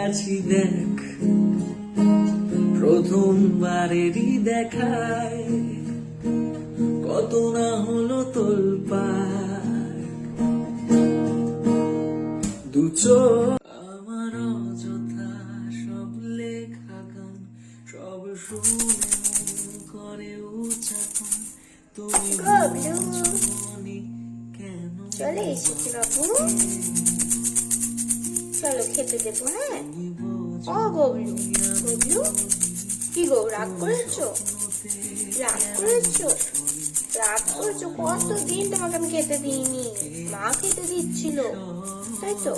আছি দেখ। প্রথমবারেরই দেখায় কত না হলো তোলপায় দু চোখ আমার অযথা সব লেখা গান সব শুনে করে উচাটন তুমি চলে এসেছি বাবু। চলো খেতে দেবো হ্যাঁ? ও গবলু গবলু কি গো, রাগ করেছ? রাগ করেছ? রাগ করেছ? কতদিন তোমাকে আমি খেতে দিইনি? মা খেতে দিচ্ছিল, তাই তো?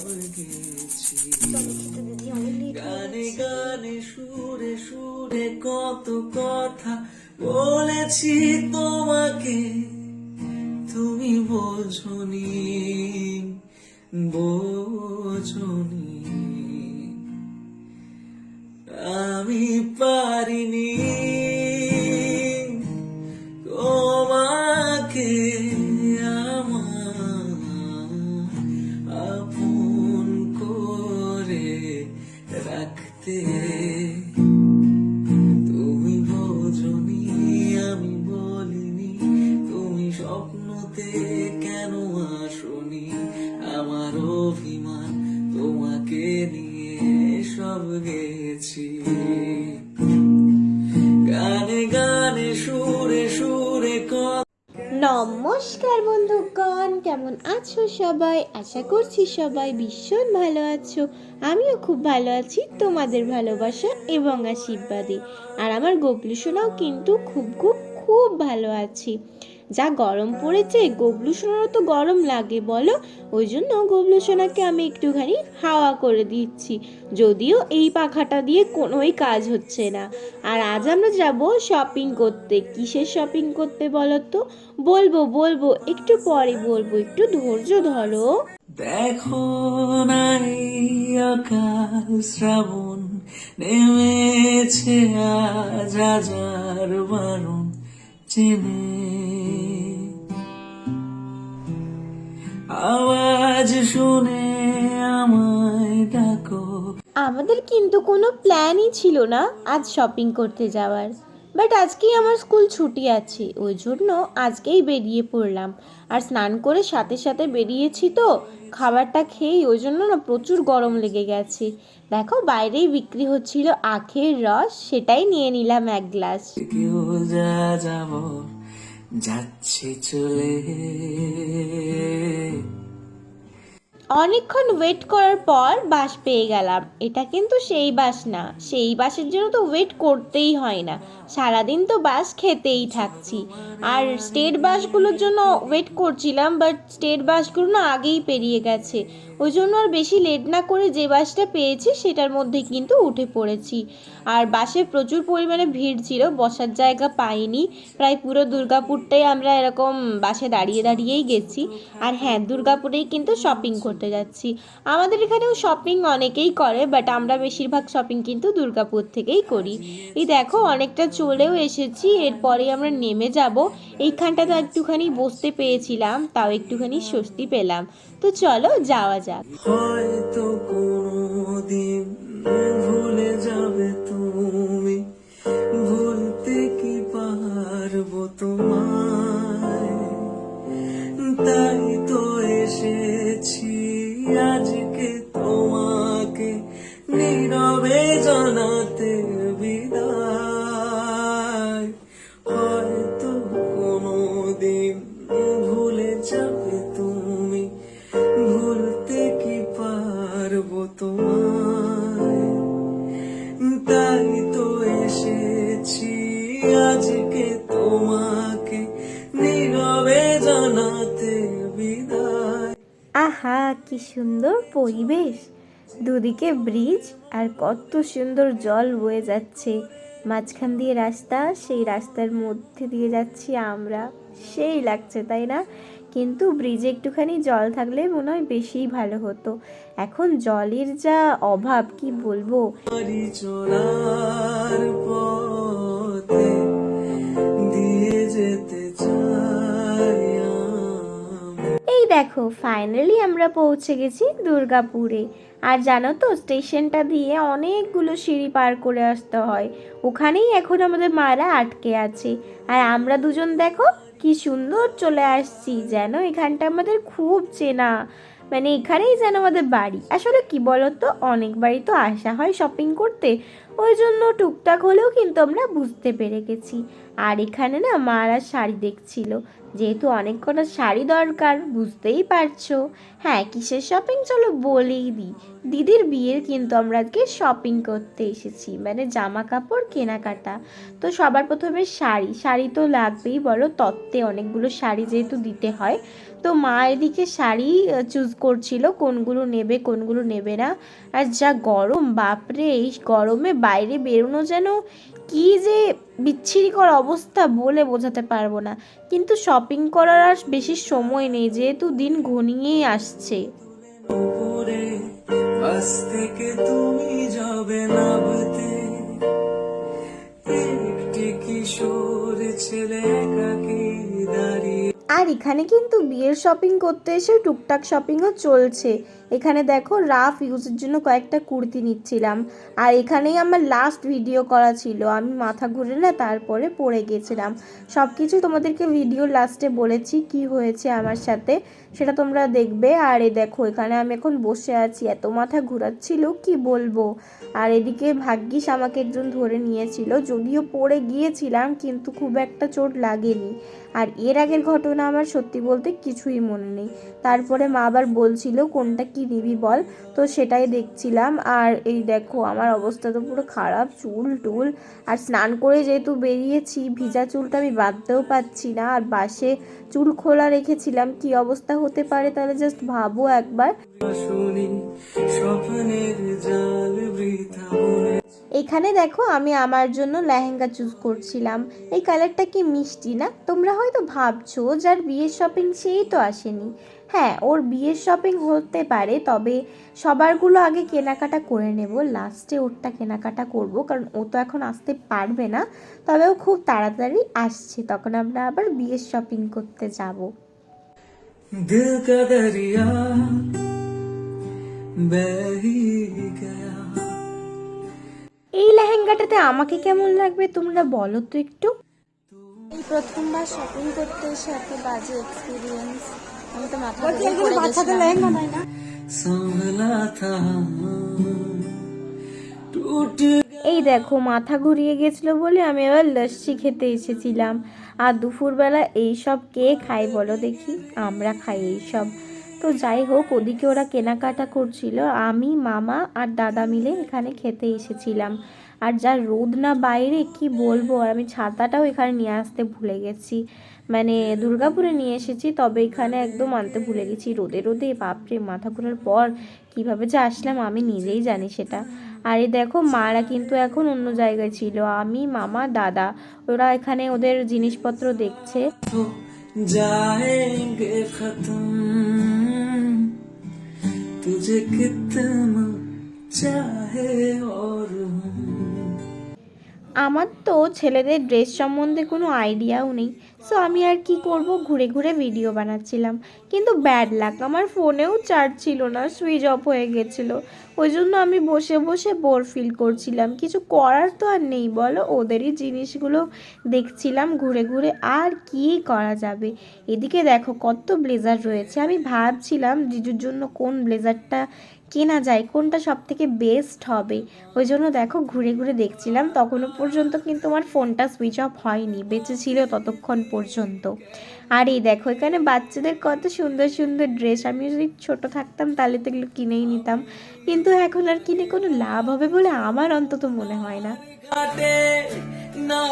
সুরে সুরে কত কথা বলেছি তোমাকে, তুমি বোঝনি। আমি পারিনি তোমাকে আপন করে রাখতে। তুমি বোঝনি আমি বলিনি তুমি স্বপ্নতে গেছি। গানে গানে, সুরে সুরে নমস্কার বন্ধুগণ, কেমন আছো সবাই? আশা করছি সবাই ভীষণ ভালো আছো। আমিও খুব ভালো আছি, তোমাদের ভালোবাসা এবং আশীর্বাদে। আর আমার গবলু সোনাও কিন্তু খুব খুব খুব ভালো আছি। যা গরম পড়েছে গবলু সোনারও তো গরম লাগে, বলো? ওই জন্য গবলু সোনাকে আমি একটুখানি হাওয়া করে দিচ্ছি। যদিও এই পাখাটা দিয়ে কোনোই কাজ হচ্ছে না। আর আজ আমরা যাব শপিং করতে। কিসের শপিং করতে বলো তো? বলব বলব, একটু পরে বলব। একটু ধৈর্য ধরো। দেখো নাই আকাল শ্রাবণ, নেমেছে আজ হাজার বারণ। চেনে আওয়াজ শুনে আমায় ডাকো। আমাদের কিন্তু কোনো প্ল্যানই ছিল না আজ শপিং করতে যাওয়ার। বাট আজকেই আমার স্কুল ছুটি আছে ওই জন্য আজকেই বেরিয়ে পড়লাম। আর স্নান করে সাথে সাথে বেরিয়েছি তো খাবারটা খেয়েই ওই জন্য না প্রচুর গরম লেগে গেছে। দেখো বাইরেই বিক্রি হচ্ছিল আখের রস সেটাই নিয়ে নিলাম এক গ্লাস যাচ্ছে চলে। অনেকক্ষণ ওয়েট করার পর বাস পেয়ে গেলাম। এটা কিন্তু সেই বাস না। সেই বাসের জন্য তো ওয়েট করতেই হয় না। সারাদিন তো বাস খেতেই থাকছি। আর স্টেট বাসগুলোর জন্য ওয়েট করছিলাম বাট স্টেট বাসগুলো না আগেই পেরিয়ে গেছে। ওই জন্য আর বেশি লেট না করে যে বাসটা পেয়েছি, সেটার মধ্যে কিন্তু উঠে পড়েছি। আর বাসে প্রচুর পরিমাণে ভিড় ছিল, বসার জায়গা পাইনি। প্রায় পুরো দুর্গাপুরটাই আমরা এরকম বাসে দাঁড়িয়ে দাঁড়িয়েই গেছি। আর হ্যাঁ দুর্গাপুরেই কিন্তু শপিং করতে যাচ্ছি। আমাদের এখানেও শপিং অনেকেই করে বাট আমরা বেশিরভাগ শপিং কিন্তু দুর্গাপুর থেকেই করি। এই দেখো, অনেকটা চলেও এসেছি, এরপরে আমরা নেমে যাব। এইখানটাতে একটুখানি বসতে পেয়েছিলাম তাও একটুখানি স্বস্তি পেলাম। তো চলো, যাওয়া যাক। হয়তো তোমায়। তাই তো এসেছি আজকে তোমাকে, নীরবে জানাতে বিদায়। আহা, কি সুন্দর পরিবেশ। দুদিকে ব্রিজ আর কত সুন্দর জল বয়ে যাচ্ছে। মাঝখান দিয়ে রাস্তা, সেই রাস্তার মধ্যে দিয়ে যাচ্ছি আমরা। সেই লাগছে, তাই না? কিন্তু ব্রিজে একটুখানি জল থাকলে মনে হয় বেশিই ভালো হতো। এখন জলের যা অভাব কি বলব? দিয়ে যেতে এই দেখো ফাইনালি আমরা পৌঁছে গেছি দুর্গাপুরে। আর জানো তো স্টেশনটা দিয়ে অনেকগুলো সিঁড়ি পার করে আসতে হয়। ওখানেই এখন আমাদের মারা আটকে আছে। আর আমরা দুজন দেখো কি সুন্দর চলে আসছি, যেন এখানটা আমাদের খুব চেনা। মানে এখানেই যেন আমাদের বাড়ি। আসলে কি বলতো, অনেক বাড়ি তো আসা হয় শপিং করতে। ওই জন্য টুকটাক হলেও কিন্তু আমরা বুঝতে পেরে গেছি। আর এখানে না মারা শাড়ি দেখছিল। যেহেতু অনেক কটা শাড়ি দরকার, বুঝতেই পারছ। হ্যাঁ কিসের শপিং চলো বলেই দিই। দিদির বিয়ের কিন্তু আমরা আজকে শপিং করতে এসেছি। মানে জামা কাপড় কেনাকাটা। তো সবার প্রথমে শাড়ি। শাড়ি তো লাগবেই, বলো তত্ত্বে অনেকগুলো শাড়ি যেহেতু দিতে হয়। তো মা এদিকে শাড়ি চুজ করছিল। কোনগুলো নেবে কোনগুলো নেবে না। আর যা গরম, বাপরে, এই গরমে বাইরে বেরোনো যেন কি যে বিচ্ছিরিকর অবস্থা বলে বোঝাতে পারব না। কিন্তু শপিং করার আর বেশি সময় নেই, যেহেতু দিন ঘনিয়েই আসছে। ছেলে আর এখানে কিন্তু বিয়ের শপিং করতে এসে টুকটাক শপিংও চলছে। এখানে দেখো রাফ ইউজের জন্য কয়েকটা কুর্তি নিচ্ছিলাম। আর এখানেই আমার লাস্ট ভিডিও করা ছিল। আমি মাথা ঘুরে না তারপরে পড়ে গেছিলাম। সব কিছু তোমাদেরকে ভিডিও লাস্টে বলেছি কি হয়েছে আমার সাথে। সেটা তোমরা দেখবে। আর এই দেখো, এখানে আমি এখন বসে আছি। এত মাথা ঘুরাচ্ছিল, কি বলব? আর এদিকে ভাগ্যিস আমাকে একজন ধরে নিয়েছিল। যদিও পড়ে গিয়েছিলাম, কিন্তু খুব একটা চোট লাগেনি। আর এর আগের ঘটনা আমার সত্যি বলতে কিছুই মনে নেই। তারপরে মা আবার বলছিল, কোনটা কি নিবি বল? তো সেটাই দেখছিলাম। আর এই দেখো, আমার অবস্থা তো পুরো খারাপ, চুল টুল। আর স্নান করে যেহেতু বেরিয়েছি, ভিজা চুলটা আমি বাঁধতেও পাচ্ছি না। আর বাসে চুল খোলা রেখেছিলাম, কি অবস্থা হতে পারে, তাহলে জাস্ট ভাবো একবার। এখানে দেখো আমি আমার জন্য লেহেঙ্গা চুজ করছিলাম। এই কালারটা কি মিষ্টি না? তোমরা হয়তো ভাবছ, যার বিয়ের শপিং সেই তো আসেনি। হ্যাঁ ওর বিয়ের শপিং হতে পারে, তবে সবারগুলো আগে কেনাকাটা করে নেব। লাস্টে ওরটা কেনাকাটা করব, কারণ ও তো এখন আসতে পারবে না। তবে ও খুব তাড়াতাড়ি আসছে, তখন আমরা আবার বিয়ের শপিং করতে যাব। दिल का दरिया बह ही गया এই লেহেঙ্গাটাতে আমাকে কেমন লাগবে তোমরা বলো তো একটু এই প্রথমবার শপিং করতে এসে এত বাজে এক্সপিরিয়েন্স আমি তো মাথা ঘুরে পড়ে গেছিলাম संभला था टूट এই দেখো, মাথা ঘুরিয়ে গেছিল বলে আমি এবার লস্যি খেতে এসেছিলাম। আর দুপুরবেলা এই সব কে খায় বলো দেখি? আমরা খাই এই সব। তো যাই হোক, ওদিকে ওরা কেনাকাটা করছিল। আমি, মামা আর দাদা মিলে এখানে খেতে এসেছিলাম। আর যা রোদ না বাইরে, কি বলব? আর আমি ছাতাটাও এখানে নিয়ে আসতে ভুলে গেছি। মানে দুর্গাপুরে নিয়ে এসেছি, তবে এখানে একদম আনতে ভুলে গেছি। রোদে রোদে, বাপরে, মাথা ঘোরার পর কীভাবে যে আসলাম আমি নিজেই জানি সেটা। আর এই দেখো মারা কিন্তু এখন অন্য জায়গায় ছিল আমি মামা দাদা ওরা এখানে ওদের জিনিসপত্র দেখছে तो जाएंगे खत्म तुझे कितना चाहे और हम আমার তো ছেলেদের ড্রেস সম্বন্ধে কোনো আইডিয়াও নেই। সো আমি আর কি করব? ঘুরে ঘুরে ভিডিও বানাচ্ছিলাম। কিন্তু ব্যাড লাক আমার ফোনেও চার্জ ছিল না সুইচ অফ হয়ে গেছিল। ওই জন্য আমি বসে বসে বোর ফিল করছিলাম। কিছু করার তো আর নেই, বলো? ওদেরই জিনিসগুলো দেখছিলাম ঘুরে ঘুরে। আর কি করা যাবে? এদিকে দেখো কত ব্লেজার রয়েছে। আমি ভাবছিলাম, জিজুর জন্য কোন ব্লেজারটা কেনা যায়, কোনটা সব থেকে বেস্ট হবে? ওই জন্য দেখো, ঘুরে ঘুরে দেখছিলাম, তখনও পর্যন্ত কিন্তু আমার ফোনটা সুইচ অফ হয়নি, বেঁচে ছিল ততক্ষণ পর্যন্ত। আর এই দেখো, এখানে বাচ্চাদের কত সুন্দর সুন্দর ড্রেস আমি যদি ছোট থাকতাম তাহলে তো এগুলো কিনেই নিতাম, কিন্তু এখন আর কিনে কোনো লাভ হবে বলে আমার অন্তত মনে হয় না। না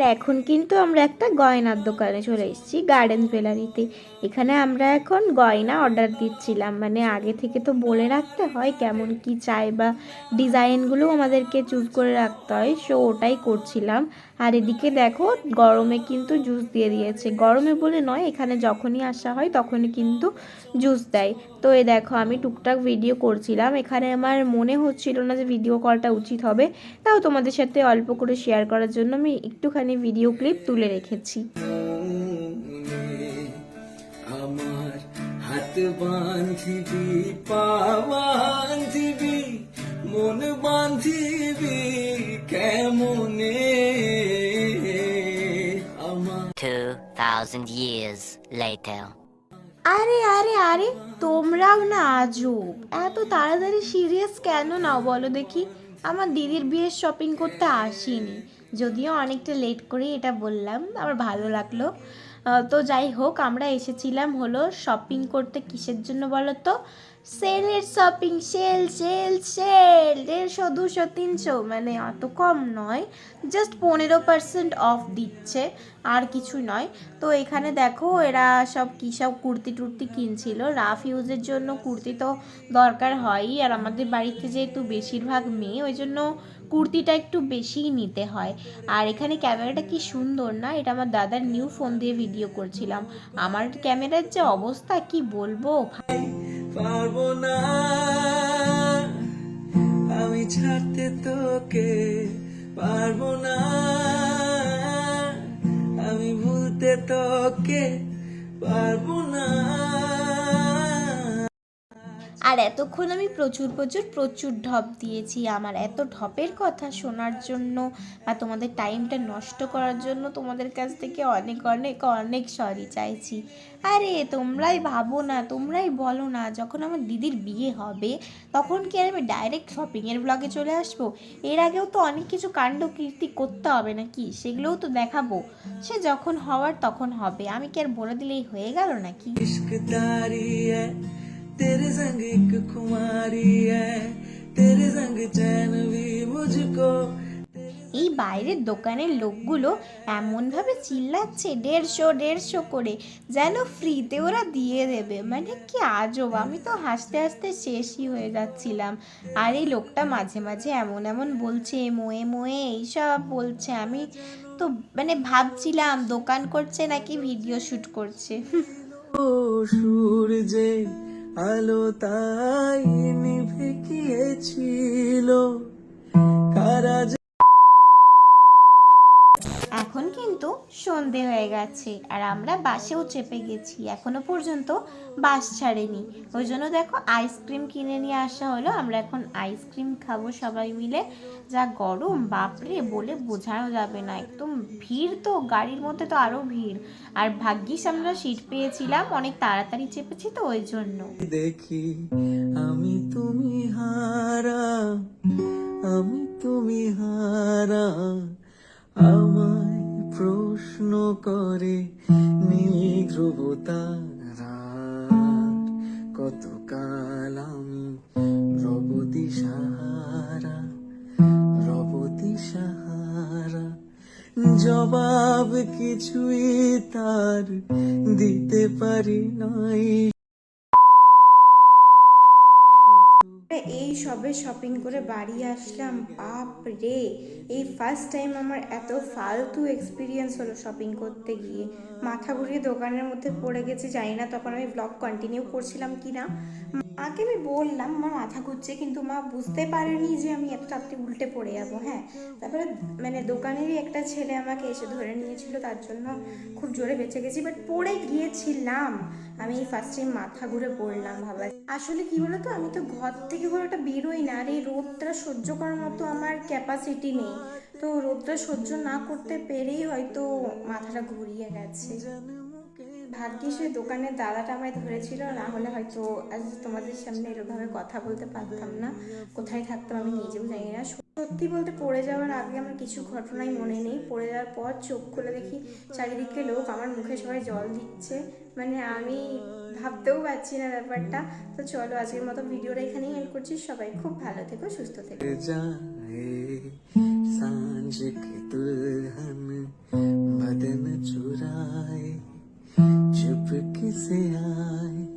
আর এখন কিন্তু আমরা একটা গয়নার দোকানে চলে এসেছি গার্ডেন জুয়েলারিতে এখানে আমরা এখন গয়না অর্ডার দিচ্ছিলাম। মানে আগে থেকে তো বলে রাখতে হয় কেমন কি চাই বা ডিজাইনগুলো আমাদেরকে চুজ করে রাখতে হয় সো ওটাই করছিলাম। আর এদিকে দেখো, গরমে কিন্তু জুস দিয়ে দিয়েছে। গরমে বলে নয়, এখানে যখনই আসা হয় তখনই কিন্তু জুস দেয়। তো এ দেখো, আমি টুকটাক ভিডিও করছিলাম। এখানে আমার মনে হচ্ছিল না যে ভিডিও কলটা উচিত হবে। তাও তোমাদের সাথে অল্প করে শেয়ার করার জন্য আমি একটুখানি ভিডিও ক্লিপ তুলে রেখেছি। মন কেমনে 2,000 years later. আরে আরে আরে তোমরাও না আজব। এত তাড়াতাড়ি সিরিয়াস কেন নাও বলো দেখি? আমার দিদির বিয়ের শপিং করতে আসিনি। যদিও অনেকটা লেট করে এটা বললাম আমার ভালো লাগল। তো যাই হোক আমরা এসেছিলাম হলো শপিং করতে কিসের জন্য বলো তো? সেলের শপিং সেল সেল সেল, দেড়শো, দুশো, তিনশো মানে অত কম নয় জাস্ট পনেরো পার্সেন্ট অফ দিচ্ছে, আর কিছু নয়। তো এখানে দেখো, এরা সব কী সব কুর্তি টুর্তি কিনছিল। রাফ ইউজের জন্য কুর্তি তো দরকার হয়ই, আর আমাদের বাড়িতে যেহেতু বেশিরভাগ মেয়ে, ওই জন্য কুর্তিটা একটু বেশিই নিতে হয়। আর এখানে ক্যামেরাটা কি সুন্দর না, এটা আমার দাদার নিউ ফোন দিয়ে ভিডিও করছিলাম। আমার ক্যামেরার যে অবস্থা, কি বলব? পারব না। আমি ছাড়তে তোকে পারব না। আমি ভুলতে তোকে পারব আর এতক্ষণ আমি প্রচুর প্রচুর প্রচুর ঢপ দিয়েছি। আমার এত ঢপের কথা শোনার জন্য বা তোমাদের টাইমটা নষ্ট করার জন্য তোমাদের কাছ থেকে অনেক অনেক অনেক সরি চাইছি। আরে তোমরাই ভাবো না, তোমরাই বলো না, যখন আমার দিদির বিয়ে হবে, তখন কি আর আমি ডাইরেক্ট শপিংয়ের ব্লগে চলে আসব? এর আগেও তো অনেক কিছু কাণ্ড কীর্তি করতে হবে নাকি? সেগুলোও তো দেখাবো। সে যখন হওয়ার তখন হবে। আমি কি আর বলে দিলেই হয়ে গেল নাকি? तारी है तेरे संग एक खुमारी है तेरे संग चैन भी मुझको এই বাইরের দোকানের লোকগুলো এমনভাবে চিল্লাচ্ছে দেড়শো দেড়শো করে যেন ফ্রিতে ওরা দিয়ে দেবে মানে কি আজব আমি তো হাসতে হাসতে শেষই হয়ে যাচ্ছিলাম আর এই লোকটা মাঝে মাঝে এমন এমন বলছে মোয়ে মোয়ে এইসব বলছে আমি তো মানে ভাবছিলাম দোকান করছে নাকি ভিডিও শ্যুট করছে ও সূর্যে আলো তাই নিভে গিয়েছিল। কারা এখন কিন্তু সন্ধে হয়ে গেছে আর আমরা বাসেও চেপে গেছি। এখনও পর্যন্ত বাস ছাড়েনি। ওই জন্য দেখো আইসক্রিম কিনে নিয়ে আসা হলো। আমরা এখন আইসক্রিম খাব সবাই মিলে। যা গরম, বাপরে, বলে বোঝানো যাবে না। একদম ভিড় তো, গাড়ির মধ্যে তো আরও ভিড়। আর ভাগ্যিস আমরা সিট পেয়েছিলাম, অনেক তাড়াতাড়ি চেপেছি তো ওই জন্য। দেখি, আমি তুমি হারা, আমি তুমি হারা, আমায় প্রশ্ন করে নীল ধ্রুব তারা কতকাল আমি রবতি সাহারা রবতি সাহারা। জবাব কিছুই তার দিতে পারি নাই। এই সবে শপিং করে বাড়ি আসলাম? বাপ রে! এই ফার্স্ট টাইম আমার এত ফালতু এক্সপিরিয়েন্স হলো শপিং করতে গিয়ে। মাথা ঘুরিয়ে দোকানের মধ্যে পড়ে গেছে, জানি না তখন আমি ব্লগ কন্টিনিউ করছিলাম কি না মাকে আমি বললাম আমার মাথা ঘুরছে, কিন্তু মা বুঝতে পারেনি যে আমি এত তাড়াতাড়ি উল্টে পড়ে যাব হ্যাঁ। তারপরে মানে দোকানেরই একটা ছেলে আমাকে এসে ধরে নিয়েছিল, তার জন্য খুব জোরে বেঁচে গেছি বাট পড়ে গিয়েছিলাম। আমি ফার্স্ট টাইম মাথা ঘুরে পড়লাম, ভাবা আসলে কি বলতো, আমি তো ঘর থেকে কোনো একটা বেরোই না, আর এই রোদটা সহ্য করার মতো আমার ক্যাপাসিটি নেই। তো রোদটা সহ্য না করতে পেরেই হয়তো মাথাটা ঘুরিয়ে গেছে। ভাগ্যিস ওই দোকানের দাদাটা আমায় ধরেছিল না হলে হয়তো আজ তোমাদের সামনে এরকমভাবে কথা বলতে পারতাম না কোথায় থাকতাম আমি নিজেও জানি না সত্যি বলতে পড়ে যাওয়ার আগে আমার কিছু ঘটনাই মনে নেই পড়ে যাওয়ার পর চোখ খুলে দেখি চারিদিকে লোক আমার মুখে সবাই জল দিচ্ছে মানে আমি ভাবতেও পারছি না ব্যাপারটা তো চলো আজকের মতো ভিডিওটা এখানেই এন্ড করছি সবাই খুব ভালো থেকো সুস্থ থেকো जाए सांझ की दुल्हन बदन चुराए चुपके से आए